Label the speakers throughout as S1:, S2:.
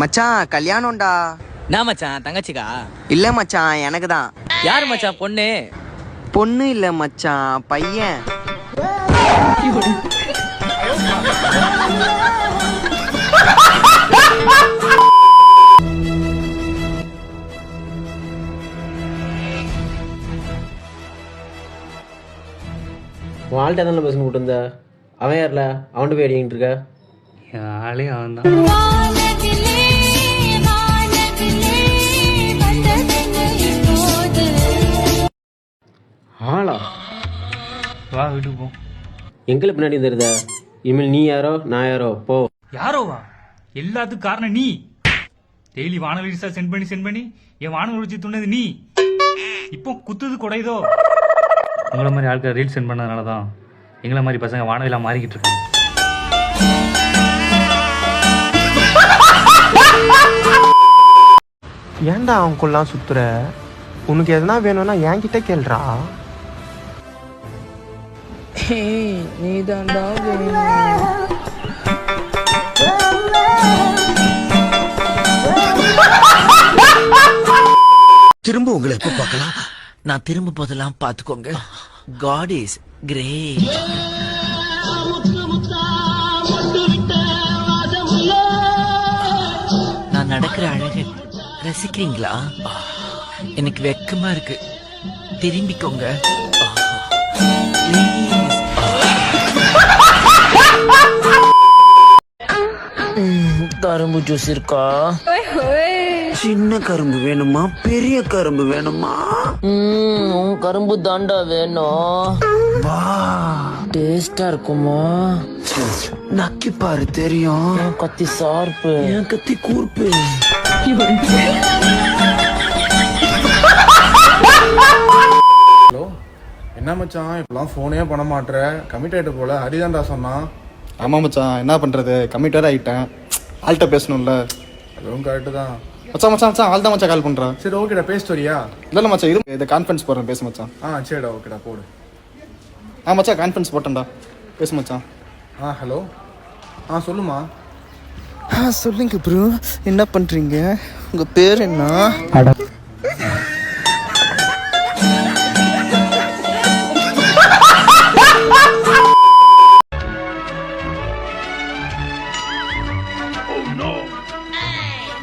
S1: மச்சான் கல்யாணம்டா.
S2: என்ன மச்சான் தங்கச்சிக்கா?
S1: இல்ல மச்சான் எனக்கு தான்
S2: யார் மச்சான் பொண்ணு?
S1: பொண்ணு இல்ல மச்சான் பையன்.
S3: உன் ஆள்கிட்ட தானே பேசணும் கூட்டு இருந்த அவன் யார்ல? அவன்கிட்ட போய் அடிக்கிட்டு இருக்க?
S4: ஆளே அவன் தான்
S3: ஆளா?
S4: வா வீட்டுக்கு போ.
S3: எங்களை பின்னாடி தெரியுத இனிமேல் நீ யாரோ நான் யாரோ? போ.
S5: யாரோவா? எல்லாத்துக்கும் காரணம் நீ. டெய்லி வானொலி சென்ட் பண்ணி சென்ட் பண்ணி என் வானொலி வச்சு துண்ணது நீ. இப்போ குத்துது குடையுதோ உங்களை மாதிரி ஆட்கள் ரீல்ஸ் சென்ட் பண்ணதுனால தான் எங்களை மாதிரி பசங்க வானவிலாம் மாறிக்கிட்டு இருக்காங்க.
S6: ஏன்டா அவனுக்குள்ளாம் சுத்துற? உனக்கு எதனா வேணும்னா என்கிட்ட கேளுடா
S2: நீ தாண்டா
S7: திரும்ப உங்களை எப்ப பார்க்கலாம்? நான் திரும்ப போதெல்லாம் பார்த்துக்கோங்க. காட் இஸ் கிரேட் நான் நடக்கிற அழகு ரசிக்கிறீங்களா? எனக்கு வெக்கமா இருக்கு. திரும்பிக்கோங்க. Please. கரும்பு ஜூஸ் இருக்கா? சின்ன கரும்பு வேணுமா? பெரிய கரும்பு வேணுமா?
S2: ம் கரும்பு தாண்டா வேணும்.
S7: வா.
S2: டேஸ்டா இருக்குமா?
S7: நக்கி பாரு தெரியும்.
S2: கத்தி சார்பு
S7: என் கத்தி கூர்ப்பு?
S8: ஹலோ என்ன மச்சான்? இப்பெல்லாம் ஃபோனே பண்ண மாட்ற. கமிட் ஆயிட்டு போல. ஹரிதான்டா சொன்னான்.
S9: ஆமாம் மச்சான் என்ன பண்ணுறது கம்மிட்டர் ஆகிட்டேன் ஆள்கிட்ட பேசணும்ல?
S8: அதுவும் கரெக்டு தான்.
S9: மச்சான் மச்சான் மச்சான் ஆள் தான் மச்சான் கால் பண்ணுறான்
S8: சரி ஓகேடா பேசிட்டு வரியா?
S9: இல்லை மச்சான் இதை கான்ஃபரன்ஸ் போடுறேன் பேசு மச்சான்.
S8: ஆ சரிடா ஓகேடா போடு.
S9: ஆ மச்சான் கான்ஃபரன்ஸ் போட்டேன்டா. பேசு மச்சான்.
S8: ஆ ஹலோ ஆ சொல்லுமா.
S7: ஆ சொல்லுங்க ப்ரோ என்ன பண்றீங்க? உங்க பேர் என்ன?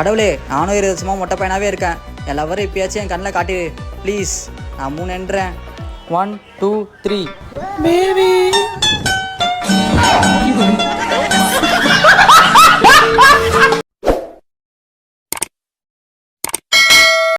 S10: கடவுளே நானும் இரு வருஷமாக மொட்டை பையனாகவே இருக்கேன். எல்லாரும் இப்பயாச்சும் என் கண்ணில் காட்டிடு ப்ளீஸ் நான் மூணு என்றேன் ஒன் டூ த்ரீ
S7: பேபி